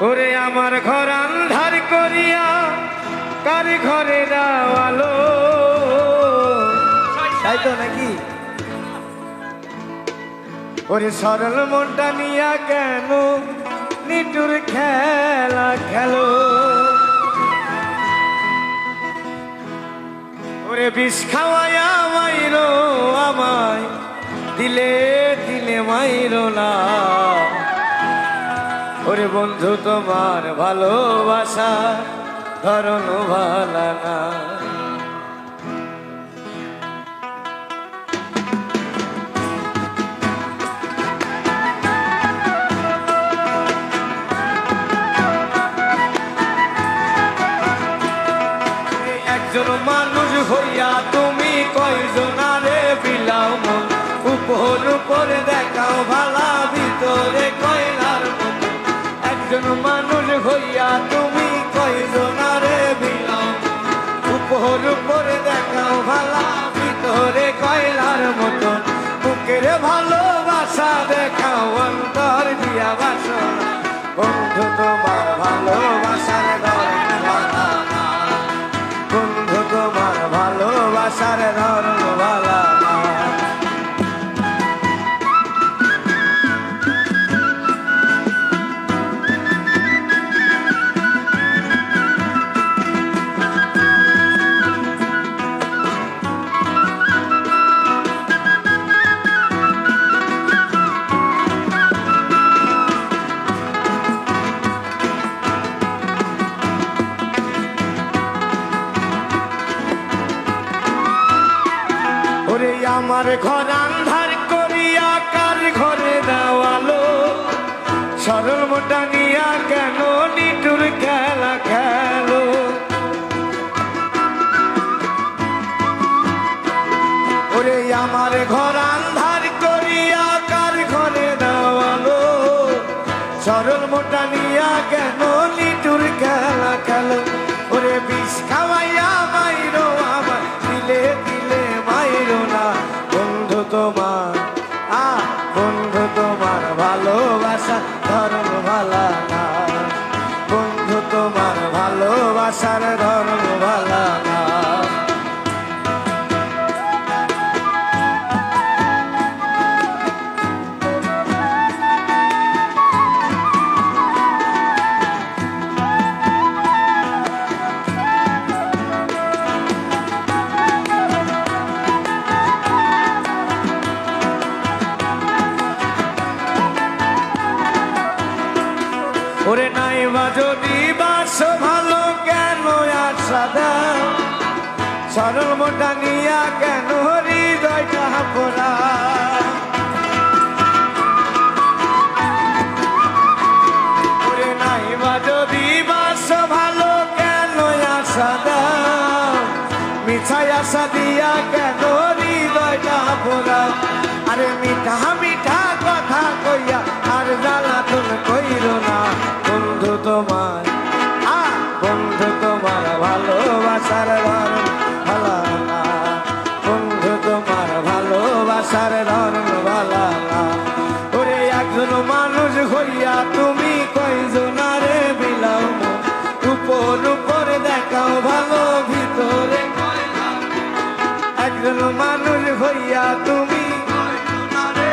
ওরে আমার ঘর আন্ধার করিয়া কার ঘরে দাওয়ালো তাই তো নাকি? ওরে সরল মনটা নিয়া কেন নিটুর খেলা খেলো? ওরে বিষ খাওয়াইয়া মাইরো আমায়, দিলে দিলে মাইরো না। বন্ধু তোমার ভালোবাসা, ধরন ভালা না। একজন মানুষ হইয়া তুমি কয়জনারে বিলাও মন উপর উপর দেখাও ভালা উপর উপরে দেখাও ভালা ভিতরে কয়লার মতন বুকের ভালোবাসা দেখাও, অন্তর দিয়া বাসনা বন্ধু, তোমার ভালোবাসার ধরন। বন্ধু, তোমার ভালোবাসার ধরন ওরে আমার ঘর আন্ধার করিয়া কার ঘরে দেওয়ালো সরল মোটা নিয়া কেন নিটুর খেলা খেলো? ওরে আমার ঘর তোমার আ বন্ধু তোমার ভালোবাসা ধর্ম ভালা না। বন্ধু তোমার ভালোবাসার ধর্ম ভালা ওরে নাই বা যদি বাস, ভালো কেন আশা দাও সরল মোটা নিয়া কেন হৃদয়টা পোড়া ওরে নাই বা যদি আশা দিয়া কেন হৃদয়টা পোড়া আরে মিঠা মিঠা কথা কইয়া আর জ্বালা তুল মানুষ হইয়া তুমি। কয়জনারে